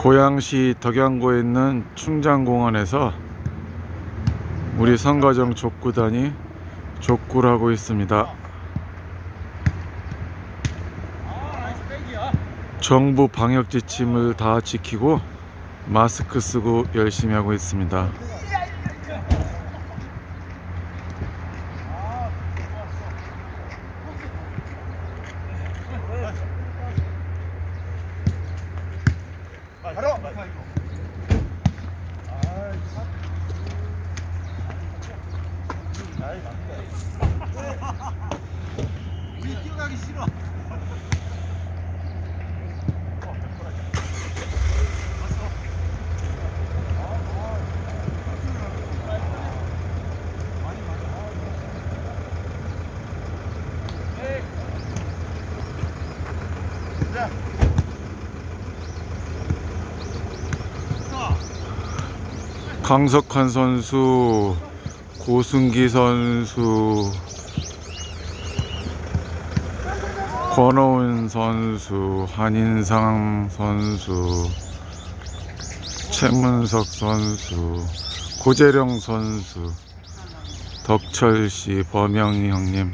고양시 덕양구에 있는 충장공원에서 우리 성가정 족구단이 족구를 하고 있습니다. 정부 방역 지침을 다 지키고 마스크 쓰고 열심히 하고 있습니다. 바로. 우리 뛰어가기 싫어 강석환 선수, 고승기 선수, 권호은 선수, 한인상 선수, 최문석 선수, 고재령 선수, 덕철 씨, 범영희 형님,